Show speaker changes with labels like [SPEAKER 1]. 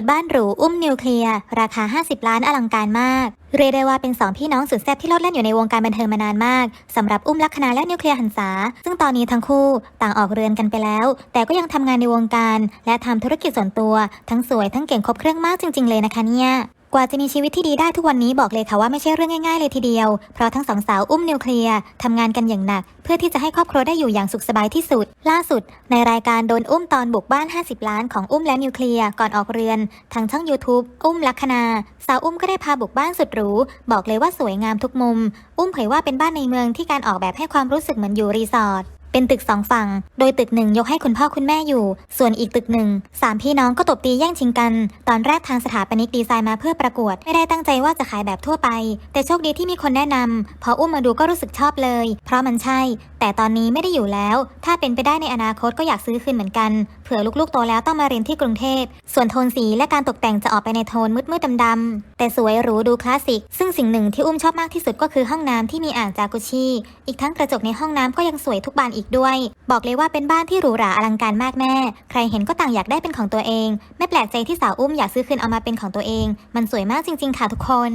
[SPEAKER 1] ดบ้านหรูอุ้มนิวเคลียร์ราคา 50 ล้านอลังการมาก เรียกได้ว่าเป็นสองพี่น้องสุดแซ่บที่โลดเล่นอยู่ในวงการบันเทิงมานานมากสำหรับอุ้มลักษณาและนิวเคลียร์หันษา ซึ่งตอนนี้ทั้งคู่ต่างออกเรือนกันไปแล้ว แต่ก็ยังทำงานในวงการ และทำธุรกิจส่วนตัว ทั้งสวยทั้งเก่งครบเครื่องมากจริง ๆ เลยนะคะเนี่ย กว่าจะมีชีวิตที่ดีได้ทุกวันนี้บอกเลยค่ะว่าไม่ใช่เรื่องง่ายๆเลยทีเดียว เพราะทั้งสองสาวอุ้มนิวเคลียร์ทำงานกันอย่างหนัก เพื่อที่จะให้ครอบครัวได้อยู่อย่างสุขสบายที่สุด ล่าสุด ในรายการโดนอุ้มตอนบุกบ้าน 50 ล้านของอุ้มและนิวเคลียร์ก่อนออกเรือน ทางช่อง YouTube อุ้มลัคนาสาวอุ้มก็ได้พาบุกบ้านสุดหรูบอกเลยว่าสวยงามทุกมุม อุ้มเผยว่าเป็นบ้านในเมืองที่การออกแบบให้ความรู้สึกเหมือนอยู่รีสอร์ท เป็นตึกสองฝั่ง โดยตึกหนึ่งยกให้คุณพ่อคุณแม่อยู่ ส่วนอีกตึกหนึ่งสามพี่น้องก็ตบตีแย่งชิงกัน ตอนแรกทางสถาปนิกดีไซน์มาเพื่อประกวด ไม่ได้ตั้งใจว่าจะขายแบบทั่วไป แต่โชคดีที่มีคนแนะนำพออุ้มมาดูก็รู้สึกชอบเลย เพราะมันใช่ แต่ตอนนี้ไม่ได้อยู่แล้ว ถ้าเป็นไปได้ในอนาคตก็อยากซื้อคืนเหมือนกัน เผื่อลูกๆโตแล้วต้องมาเรียนที่กรุงเทพ ส่วนโทนสีและการตกแต่งจะออกไปในโทนมืดๆดำๆ แต่สวยหรูดูคลาสสิก ซึ่งสิ่งหนึ่งที่อุ้มชอบมากที่สุดก็คือห้องน้ำที่มีอ่างจากุชิ อีกทั้งกระจกในห้องน้ำก็ยังสวยทุกบานอีกด้วย บอกเลยว่าเป็นบ้านที่หรูหราอลังการมากแม่ ใครเห็นก็ต่างอยากได้เป็นของตัวเอง ไม่แปลกใจที่สาวอุ้มอยากซื้อคืนเอามาเป็นของตัวเอง มันสวยมากจริง ๆ ค่ะทุกคน